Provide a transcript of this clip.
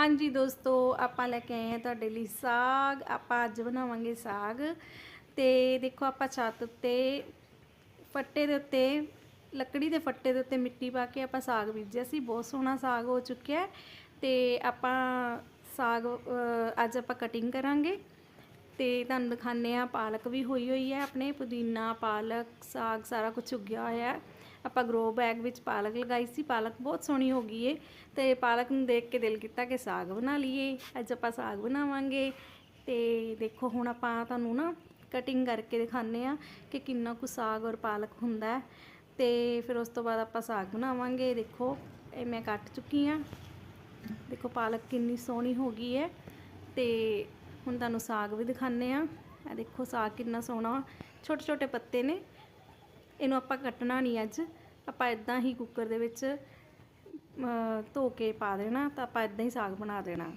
ਹਾਂਜੀ ਦੋਸਤੋ, ਆਪਾਂ ਲੈ ਕੇ ਆਏ ਹਾਂ ਤੁਹਾਡੇ ਲਈ ਸਾਗ। ਆਪਾਂ ਅੱਜ ਬਣਾਵਾਂਗੇ ਸਾਗ। ਤੇ ਦੇਖੋ ਆਪਾਂ ਛੱਤ ਉੱਤੇ ਫੱਟੇ ਦੇ ਉੱਤੇ, ਲੱਕੜੀ ਦੇ ਫੱਟੇ ਦੇ ਉੱਤੇ ਮਿੱਟੀ ਪਾ ਕੇ ਆਪਾਂ ਸਾਗ ਬੀਜਿਆ ਸੀ। ਬਹੁਤ ਸੋਹਣਾ ਸਾਗ ਹੋ ਚੁੱਕਿਆ ਹੈ। ਤੇ ਆਪਾਂ ਸਾਗ ਅੱਜ ਆਪਾਂ ਕਟਿੰਗ ਕਰਾਂਗੇ। ਤੇ ਤੁਹਾਨੂੰ ਦਿਖਾਉਂਦੇ ਆ ਪਾਲਕ ਵੀ ਹੋਈ ਹੋਈ ਹੈ ਆਪਣੇ। ਪੁਦੀਨਾ, ਪਾਲਕ, ਸਾਗ ਸਾਰਾ ਕੁਝ ਉੱਗਿਆ ਹੋਇਆ ਹੈ। ਆਪਾਂ ਗਰੋ ਬੈਗ ਵਿੱਚ ਪਾਲਕ ਲਗਾਈ ਸੀ, ਪਾਲਕ ਬਹੁਤ ਸੋਹਣੀ ਹੋ ਗਈ ਏ। ਤੇ ਪਾਲਕ ਨੂੰ ਦੇਖ ਕੇ ਦਿਲ ਕੀਤਾ ਕਿ ਸਾਗ ਬਣਾ ਲਈਏ, ਅੱਜ ਆਪਾਂ ਸਾਗ ਬਣਾਵਾਂਗੇ। ਤੇ ਦੇਖੋ, ਹੁਣ ਆਪਾਂ ਤੁਹਾਨੂੰ ਨਾ ਕਟਿੰਗ ਕਰਕੇ ਦਿਖਾਉਂਦੇ ਆ ਕਿ ਕਿੰਨਾ ਕੁ ਸਾਗ ਔਰ ਪਾਲਕ ਹੁੰਦਾ ਹੈ। ਤੇ ਫਿਰ ਉਸ ਤੋਂ ਬਾਅਦ ਆਪਾਂ ਸਾਗ ਬਣਾਵਾਂਗੇ। ਦੇਖੋ, ਇਹ ਮੈਂ ਕੱਟ ਚੁੱਕੀ ਆ ਦੇਖੋ, ਪਾਲਕ ਕਿੰਨੀ ਸੋਹਣੀ ਹੋ ਗਈ ਹੈ। ਤੇ ਹੁਣ ਤੁਹਾਨੂੰ ਸਾਗ ਵੀ ਦਿਖਾਉਂਦੇ ਆ ਇਹ ਦੇਖੋ, ਸਾਗ ਕਿੰਨਾ ਸੋਹਣਾ ਛੋਟੇ ਛੋਟੇ ਪੱਤੇ ਨੇ। ਇਹਨੂੰ ਆਪਾਂ ਕੱਟਣਾ ਨਹੀਂ ਅੱਜ। ਆਪਾਂ ਇਦਾਂ ਹੀ ਕੁੱਕਰ ਦੇ ਵਿੱਚ ਧੋ ਕੇ ਪਾ ਦੇਣਾ, ਤਾਂ ਆਪਾਂ ਇਦਾਂ ਹੀ ਸਾਗ ਬਣਾ ਦੇਣਾ।